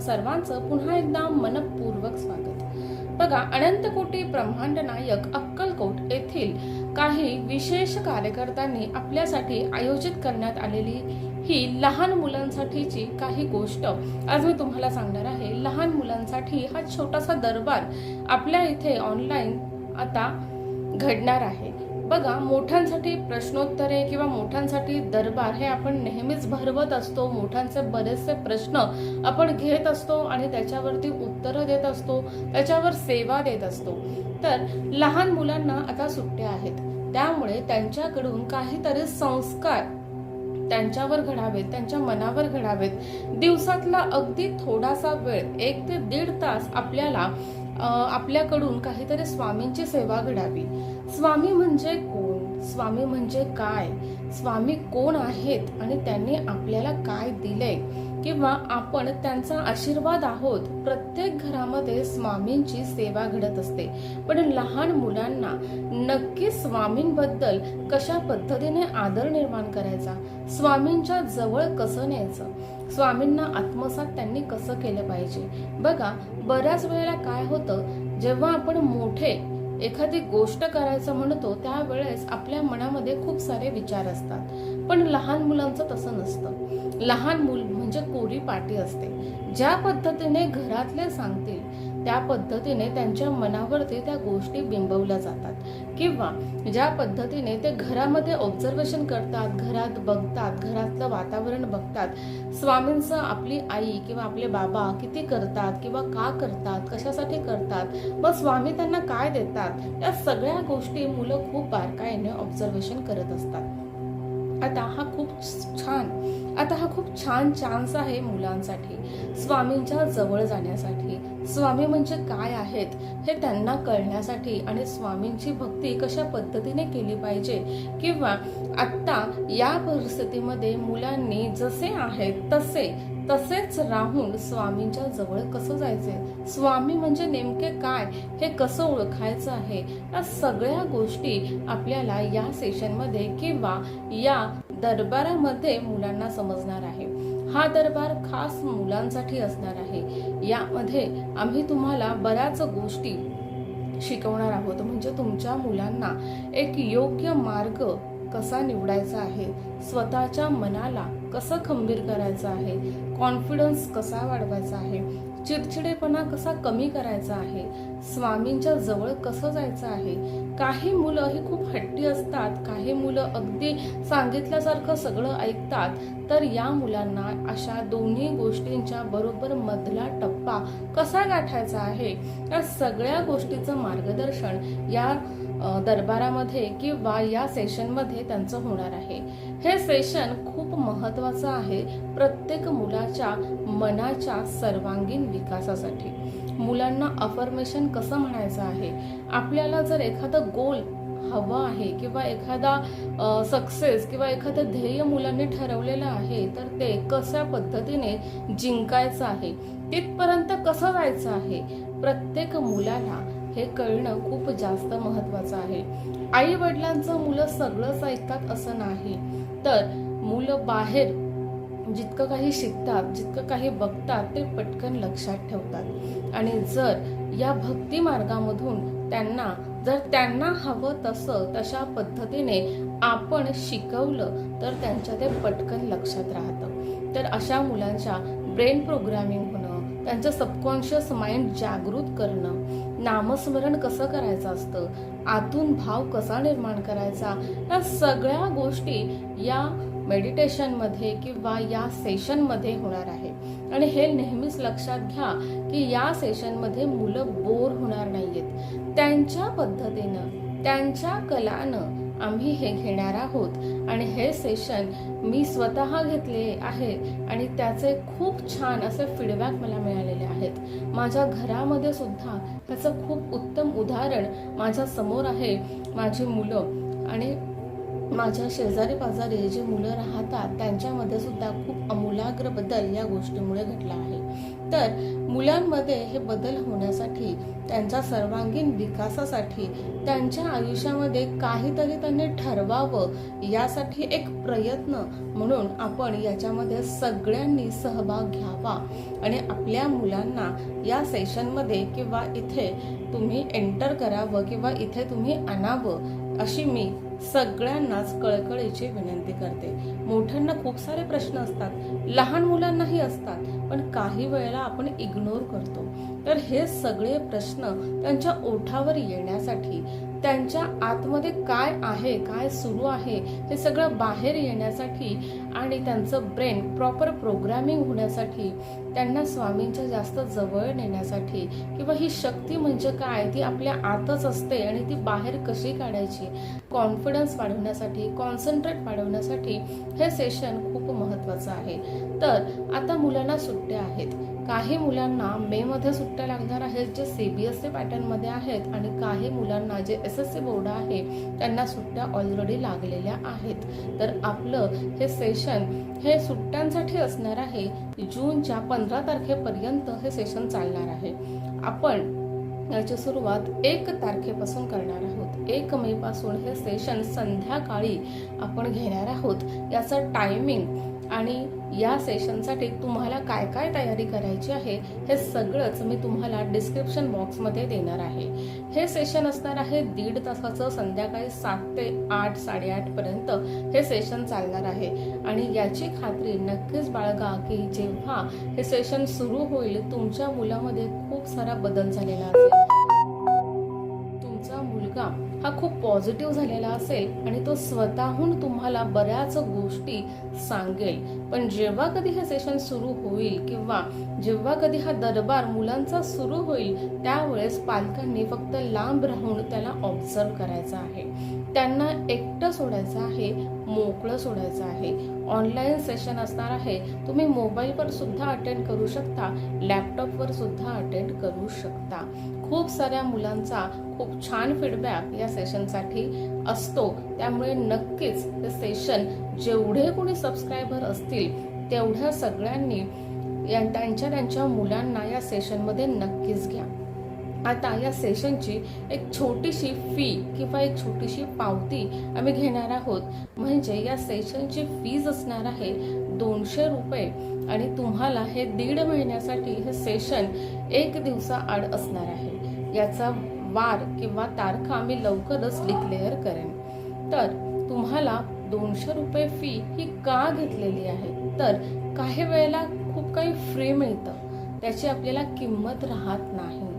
तुम्हा सर्वांचं पुन्हा एकदा मनपूर्वक स्वागत. बघा अनंतकोटी ब्रह्मांड नायक अक्कलकोट येथील काही विशेष कार्यकर्त्यांनी आपल्यासाठी आयोजित करण्यात आलेली ही लहान मुलांसाठीची काही गोष्ट. आज मी तुम्हाला सांगणार आहे लहान मुलांसाठी हा छोटासा दरबार आपल्या इथे ऑनलाईन आता घडणार आहे. बघा मोठ्यांसाठी प्रश्नोत्तरे किंवा मोठ्यांसाठी दरबार हे आपण नेहमीच भरवत असतो. मोठ्यांचे बरेचसे प्रश्न आपण घेत असतो आणि त्याच्यावरती उत्तरं देत असतो त्याच्यावर सेवा देत असतो. तर लहान मुलांना आता सुट्ट्या आहेत. त्यामुळे त्यांच्याकडून काहीतरी संस्कार त्यांच्यावर घडावेत त्यांच्या मनावर घडावेत. दिवसातला अगदी थोडासा वेळ एक ते दीड तास आपल्याला आपल्याकडून काहीतरी स्वामींची सेवा घडावी. स्वामी म्हणजे कोण? स्वामी म्हणजे काय? स्वामी कोण आहेत? आणि त्यांनी आपल्याला काय दिलंय? किंवा आपण त्यांचा आशीर्वाद आहोत? प्रत्येक घरामध्ये स्वामींची सेवा घडत असते. पण लहान मुलांना नक्की स्वामींबद्दल कशा पद्धतीने आदर निर्माण करायचा? स्वामींच्या जवळ कसं न्यायचं? स्वामींना आत्मसात त्यांनी कसं केलं पाहिजे? बघा बऱ्याच वेळेला काय होतं? जेव्हा आपण मोठे एखादी गोष्ट करायचं म्हणतो त्यावेळेस आपल्या मनामध्ये खूप सारे विचार असतात. पण लहान मुलांचं तसं नसतं. लहान मूल म्हणजे कोरी पाटी असते. ज्या पद्धतीने घरातले सांगतील त्या पद्धतीने त्यांच्या मनावरती त्या गोष्टी बिंबवल्या जातात. किंवा ज्या पद्धतीने ते घरामध्ये ऑब्झर्वेशन करतात घरात बघतात घरातलं वातावरण बघतात. स्वामींचं आपली आई किंवा आपले बाबा किती करतात किंवा का करतात कशासाठी करतात मग स्वामी त्यांना काय देतात या सगळ्या गोष्टी मुलं खूप बारकाईने ऑब्झर्वेशन करत असतात. आता हा खूप छान आता हा खूप छान चान्स आहे मुलांसाठी स्वामींच्या जवळ जाण्यासाठी. स्वामी म्हणजे काय आहेत हे त्यांना कळण्यासाठी आणि स्वामींची भक्ती कशा पद्धतीने केली पाहिजे किंवा आत्ता या परिस्थितीमध्ये मुलांनी जसे आहेत तसे तसेच राहून स्वामींच्या जवळ कसं जायचे स्वामी म्हणजे नेमके काय? हे कसं ओळखायचं आहे? या सगळ्या गोष्टी आपल्याला या सेशनमध्ये किंवा या दरबारामध्ये मुलांना समजणार आहे. हा दरबार खास मुलांसाठी असणार आहे. यामध्ये आम्ही तुम्हाला बऱ्याच गोष्टी शिकवणार आहोत. म्हणजे तुमच्या मुलांना एक योग्य मार्ग कसा निवडायचा आहे? स्वतःच्या मनाला कसं खंबीर करायचं आहे? कॉन्फिडन्स कसा वाढवायचा आहे? चिडचिडेपणा कसा कमी करायचा आहे? स्वामींच्या जवळ कसं जायचं आहे? काही मुलं ही खूप हट्टी असतात. काही मुलं अगदी सांगितल्यासारखं सगळं ऐकतात. तर या मुलांना अशा दोन्ही गोष्टींच्या बरोबर मधला टप्पा कसा गाठायचा आहे? या सगळ्या गोष्टीचं मार्गदर्शन या दरबारामध्ये किंवा या सेशनमध्ये त्यांचं होणार आहे. हे सेशन खूप महत्त्वाचं आहे प्रत्येक मुलाच्या मनाच्या सर्वांगीण विकासासाठी. मुलांना अफर्मेशन कसं म्हणायचं आहे? आपल्याला जर एखादं गोल हवं आहे किंवा एखादा सक्सेस किंवा एखादं ध्येय मुलांनी ठरवलेलं आहे तर ते कशा पद्धतीने जिंकायचं आहे? तिथपर्यंत कसं जायचं आहे? प्रत्येक मुलाला हे कळणं खूप जास्त महत्वाचं आहे. आई वडिलांचं मुलं सगळंच ऐकतात असं नाही. तर मुलं बाहेर जितकं काही शिकतात जितकं काही बघतात ते पटकन लक्षात ठेवतात. आणि जर या भक्ती मार्गामधून त्यांना जर त्यांना हवं तसं तशा पद्धतीने आपण शिकवलं तर त्यांच्या ते पटकन लक्षात राहतं. तर अशा मुलांच्या ब्रेन प्रोग्रामिंग होणं त्यांचं सबकॉन्शियस माइंड जागृत करणं नामस्मरण कसं करायचं असतं आतून भाव कसा निर्माण करायचा या सगळ्या गोष्टी या मेडिटेशनमध्ये किंवा या सेशनमध्ये होणार आहे. आणि हे नेहमीच लक्षात घ्या की या सेशनमध्ये मुलं बोर होणार नाहीयेत. त्यांच्या पद्धतीनं त्यांच्या कलानं आम्ही हे घेणार आहोत. आणि हे सेशन मी स्वतः घेतले आहे आणि त्याचे खूप छान असे फीडबॅक मला मिळालेले आहेत. माझ्या घरामध्ये सुद्धा त्याचं खूप उत्तम उदाहरण माझ्यासमोर आहे. माझी मुलं आणि माझ्या शेजारी पाजारी जी मुलं राहतात त्यांच्यामध्ये सुद्धा खूप अमूलाग्र बदल या गोष्टीमुळे घडला आहे. तर मुलांमध्ये हे बदल होण्यासाठी त्यांच्या सर्वांगीण विकासासाठी त्यांच्या आयुष्यामध्ये काहीतरी त्यांनी ठरवावं यासाठी एक प्रयत्न म्हणून आपण याच्यामध्ये सगळ्यांनी सहभाग घ्यावा. आणि आपल्या मुलांना या सेशनमध्ये किंवा इथे तुम्ही एंटर करावं किंवा इथे तुम्ही आणावं अशी मी सगळ्यांनाच कळकळीची विनंती करते. मोठ्यांना खूप सारे प्रश्न असतात लहान मुलांनाही असतात पण काही वेळेला आपण इग्नोर करतो. तर हे सगळे प्रश्न त्यांच्या ओठावर येण्यासाठी त्यांच्या आतमध्ये काय आहे काय सुरू आहे हे सगळं बाहेर येण्यासाठी आणि त्यांचं ब्रेन प्रॉपर प्रोग्रामिंग होण्यासाठी त्यांना स्वामींच्या जास्त जवळ नेण्यासाठी किंवा ही शक्ती म्हणजे काय ती आपल्या आतच असते आणि ती बाहेर कशी काढायची कॉन्फिडन्स वाढवण्यासाठी कॉन्सन्ट्रेट वाढवण्यासाठी हे सेशन खूप महत्त्वाचं आहे. तर आता मुलांना सुट्ट्या आहेत. काही मुलांना मे मध्ये सुट्ट्या लागणार आहेत जे सीबीएसई पॅटर्नमध्ये आहेत आणि काही मुलांना जे एस एस सी बोर्ड आहे त्यांना सुट्ट्या ऑलरेडी लागलेल्या आहेत. तर आपलं हे सेशन हे सुट्ट्यांसाठी असणार आहे. जूनच्या पंधरा तारखेपर्यंत हे सेशन चालणार आहे. आपण याची सुरुवात एक तारखेपासून करणार आहोत. एक मे पासून हे सेशन संध्याकाळी आपण घेणार आहोत. याचं टायमिंग आणि या सेशनसाठी तुम्हाला काय काय तयारी करायची आहे हे सगळंच मी तुम्हाला डिस्क्रिप्शन बॉक्समध्ये देणार आहे. हे सेशन असणार आहे दीड तासाचं संध्याकाळी सात ते आठ साडेआठपर्यंत हे सेशन चालणार आहे. आणि याची खात्री नक्कीच बाळगा की जेव्हा हे सेशन सुरू होईल तुमच्या मुलामध्ये खूप सारा बदल झालेला असेल. मुलगा हा खूप पॉझिटिव्ह झालेला असेल आणि तो स्वतःहून तुम्हाला बऱ्याच गोष्टी सांगेल. पण जेव्हा कधी हे सेशन सुरू होईल किंवा जेव्हा कधी हा दरबार मुलांचा सुरू होईल त्यावेळेस पालकांनी फक्त लांब राहून त्याला ऑब्झर्व करायचा आहे. त्यांना एकटं सोडायचं आहे मोकळं सोडायचं आहे. ऑनलाईन सेशन असणार आहे. तुम्ही मोबाईलवर सुद्धा अटेंड करू शकता. लॅपटॉपवर सुद्धा अटेंड करू शकता. खूप साऱ्या मुलांचा खूप छान फीडबॅक या सेशनसाठी असतो. त्यामुळे नक्कीच हे सेशन जेवढे कोणी सबस्क्रायबर असतील तेवढ्या सगळ्यांनी त्यांच्या त्यांच्या मुलांना या सेशनमध्ये नक्कीच घ्या. आता या सेशनची एक छोटीशी फी किंवा एक छोटीशी पावती आम्ही घेणार आहोत. म्हणजे या सेशनची फीज असणार आहे दोनशे रुपये. आणि तुम्हाला हे दीड महिन्यासाठी हे सेशन एक दिवसाआड असणार आहे. याचा वार किंवा तारखा मी लवकरच डिक्लेअर करेन. तर तुम्हाला दोनशे रुपये फी ही का घेतलेली आहे? तर काही वेळेला खूप काही फ्री मिळतं. त्याची आपल्याला किंमत राहत नाही.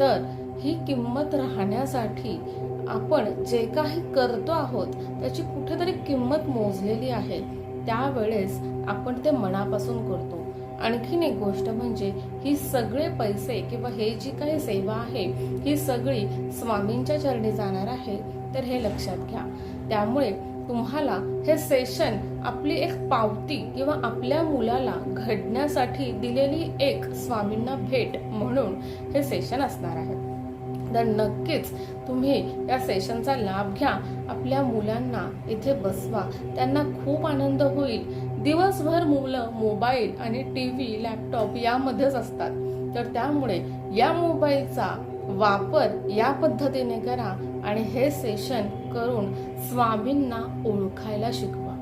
तर ही किंमत राहण्यासाठी आपण जे काही करतो आहोत त्याची कुठेतरी किंमत मोजलेली आहे. त्यावेळेस आपण ते मनापासून करतो. आणखीन एक गोष्ट म्हणजे ही सगळे पैसे किंवा हे जी काही सेवा आहे ही सगळी स्वामींच्या चरणी जाणार आहे तर हे लक्षात घ्या. त्यामुळे तुम्हाला हे सेशन आपली एक पावती किंवा आपल्या मुलाला घडण्यासाठी दिलेली एक स्वामींना भेट म्हणून हे सेशन असणार आहे. तर नक्कीच तुम्ही या सेशनचा लाभ घ्या. आपल्या मुलांना इथे बसवा. त्यांना खूप आनंद होईल. दिवसभर मुलं मोबाईल आणि टी व्ही लॅपटॉप यामध्येच असतात. तर त्यामुळे या मोबाईलचा वापर या पद्धतीने करा. आणि हे सेशन करून स्वामींना ओळखायला शिकवा.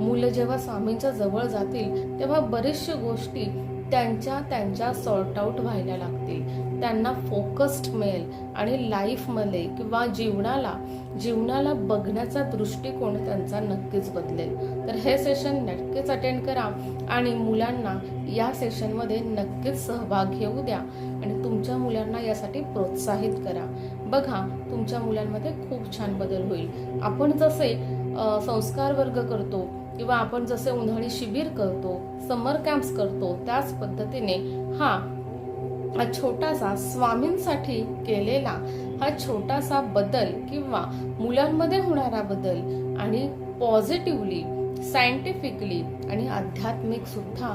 मुलं जेव्हा स्वामींच्या जवळ जातील तेव्हा बरेचशा गोष्टी त्यांच्या त्यांच्या सॉर्ट आउट व्हायला लागतील. त्यांना फोकस्ड मिळेल आणि लाईफमध्ये किंवा जीवनाला जीवनाला बघण्याचा दृष्टिकोन त्यांचा नक्कीच बदलेल. तर हे सेशन नक्कीच अटेंड करा आणि मुलांना या सेशनमध्ये नक्कीच सहभाग घेऊ द्या आणि तुमच्या मुलांना यासाठी प्रोत्साहित करा. बघा तुमच्या मुलांमध्ये खूप छान बदल होईल. आपण जसे संस्कार वर्ग करतो किंवा आपण जसे उन्हाळी शिबिर करतो समर कॅम्प्स करतो त्याच पद्धतीने हा हा छोटासा स्वामींसाठी केलेला हा छोटासा बदल किंवा मुलांमध्ये होणारा बदल आणि पॉझिटिव्हली सायंटिफिकली आणि आध्यात्मिक सुद्धा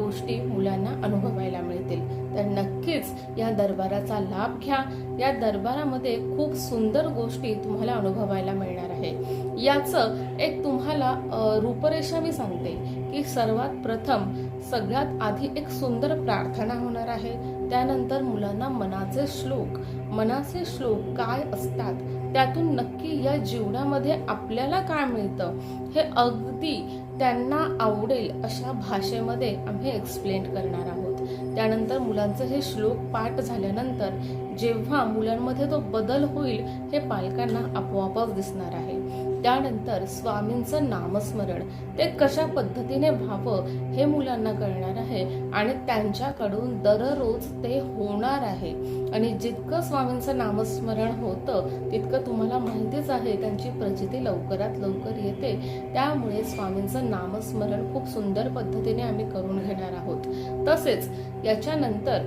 गोष्टी मुलांना अनुभवायला मिळतील. तर नक्कीच या दरबाराचा लाभ घ्या. या दरबारामध्ये खूप सुंदर गोष्टी तुम्हाला अनुभवायला मिळणार आहे याचं एक तुम्हाला रूपरेषा मी सांगते की सर्वात प्रथम सगळ्यात आधी एक सुंदर प्रार्थना होणार आहे. त्यानंतर मुलांना मनाचे श्लोक मनाचे श्लोक काय असतात त्यातून नक्की या जीवनामध्ये आपल्याला काय मिळतं हे अगदी त्यांना आवडेल अशा भाषेमध्ये आम्ही एक्सप्लेन करणार आहोत. त्यानंतर मुलांचं हे श्लोक पाठ झाल्यानंतर जेव्हा मुलांमध्ये तो बदल होईल हे पालकांना आपोआपच दिसणार आहे. त्यानंतर स्वामींचं नामस्मरण. ते कशा पद्धतीने व्हावं हे मुलांना कळणार आहे आणि त्यांच्याकडून दररोज ते होणार आहे. आणि जितकं स्वामींचं नामस्मरण होतं तितकं तुम्हाला माहितीच आहे त्यांची प्रचिती लवकरात लवकर येते. त्यामुळे स्वामींचं नामस्मरण खूप सुंदर पद्धतीने आम्ही करून घेणार आहोत. तसेच याच्यानंतर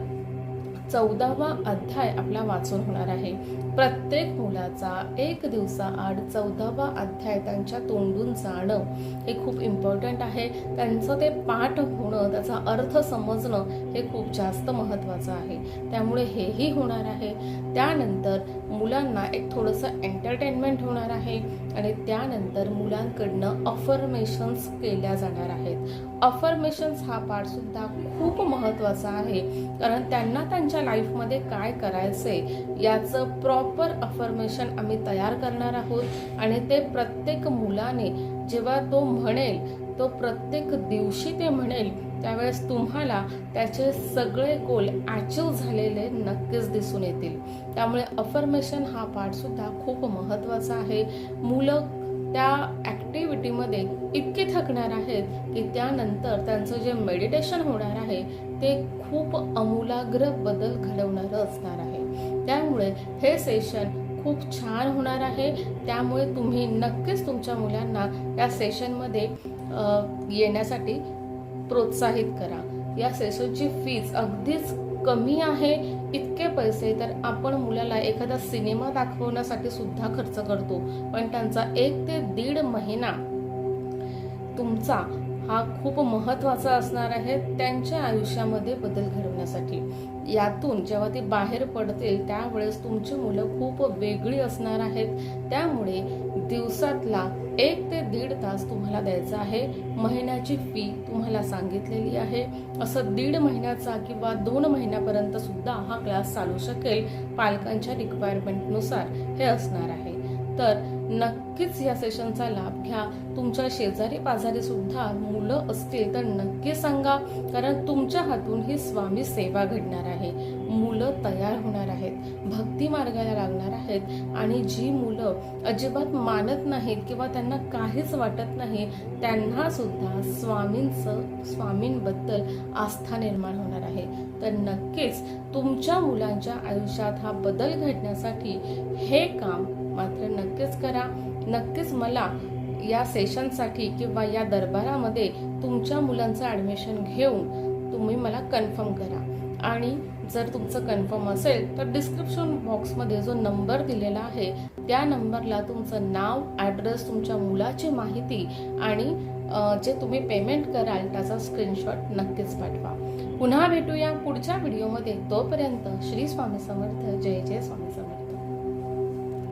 चौदावा अध्याय आपला वाचून होणार आहे. प्रत्येक मुलाचा एक दिवसाआड चौदावा अध्याय त्यांच्या तोंडून जाणं हे खूप इम्पॉर्टंट आहे. त्यांचं ते पाठ होणं त्याचा अर्थ समजणं हे खूप जास्त महत्त्वाचं आहे. त्यामुळे हेही होणार आहे. त्यानंतर मुलांना एक थोडंसं एंटरटेनमेंट होणार आहे. आणि त्यानंतर मुलांकडनं अफर्मेशन्स केल्या जाणार आहेत. अफर्मेशन्स हा पार्ट सुद्धा खूप महत्त्वाचा आहे. कारण त्यांना त्यांच्या लाईफमध्ये काय करायचंय याचं प्रॉपर अफर्मेशन आम्ही तयार करणार आहोत. आणि ते प्रत्येक मुलाने जेव्हा तो म्हणेल तो प्रत्येक दिवशी ते म्हणेल त्यावेळेस तुम्हाला त्याचे सगळे गोल अचीव झालेले नक्कीच दिसून येतील. त्यामुळे अफर्मेशन हा पार्टसुद्धा खूप महत्त्वाचा आहे. मुलं त्या ॲक्टिव्हिटीमध्ये इतके थकणार आहेत की त्यानंतर त्यांचं जे मेडिटेशन होणार आहे ते खूप अमूलाग्र बदल घडवणारं असणार आहे. त्यामुळे हे सेशन खूप छान होणार आहे. त्यामुळे तुम्ही नक्कीच तुमच्या मुलांना या सेशनमध्ये येण्यासाठी प्रोत्साहित करा. या सेशनची फीज अगदीच कमी आहे इतके पैसे तर आपण मुलाला एखादा सिनेमा दाखवण्यासाठी सुद्धा खर्च करतो. पण त्यांचा एक ते दीड महिना तुमचा हा खूप महत्त्वाचा असणार आहे त्यांच्या आयुष्यामध्ये बदल घडवण्यासाठी. यातून जेव्हा ती बाहेर पडतील त्यावेळेस तुमची मुलं खूप वेगळी असणार आहेत. त्यामुळे दिवसातला एक ते दीड तास तुम्हाला द्यायचा आहे. महिन्याची फी तुम्हाला सांगितलेली आहे. असं दीड महिन्याचा किंवा दोन महिन्यापर्यंत सुद्धा हा क्लास चालू शकेल. पालकांच्या रिक्वायरमेंटनुसार हे असणार आहे. तर नक्कीच या सेशनचा लाभ घ्या. तुमच्या शेजारी पाजारी सुद्धा मुलं असतील तर नक्की सांगा कारण तुमच्या हातून ही स्वामी सेवा घडणार आहे. मुलं तयार होणार आहेत भक्ती मार्गाला लागणार आहेत आणि जी मुलं अजिबात मानत नाहीत किंवा त्यांना काहीच वाटत नाही त्यांना सुद्धा स्वामींचं स्वामींबद्दल आस्था निर्माण होणार आहे. तर नक्कीच तुमच्या मुलांच्या आयुष्यात हा बदल घडण्यासाठी हे काम मात्र नक्कीच करा. नक्कीच मला या सेशनसाठी किंवा या दरबारामध्ये तुमच्या मुलांचं ॲडमिशन घेऊन तुम्ही मला कन्फर्म करा. आणि जर तुमचं कन्फर्म असेल तर डिस्क्रिप्शन बॉक्समध्ये जो नंबर दिलेला आहे त्या नंबरला तुमचं नाव ॲड्रेस तुमच्या मुलाची माहिती आणि जे तुम्ही पेमेंट कराल त्याचा स्क्रीनशॉट नक्कीच पाठवा. पुन्हा भेटूया पुढच्या व्हिडिओमध्ये तोपर्यंत श्री स्वामी समर्थ. जय जय स्वामी समर्थ.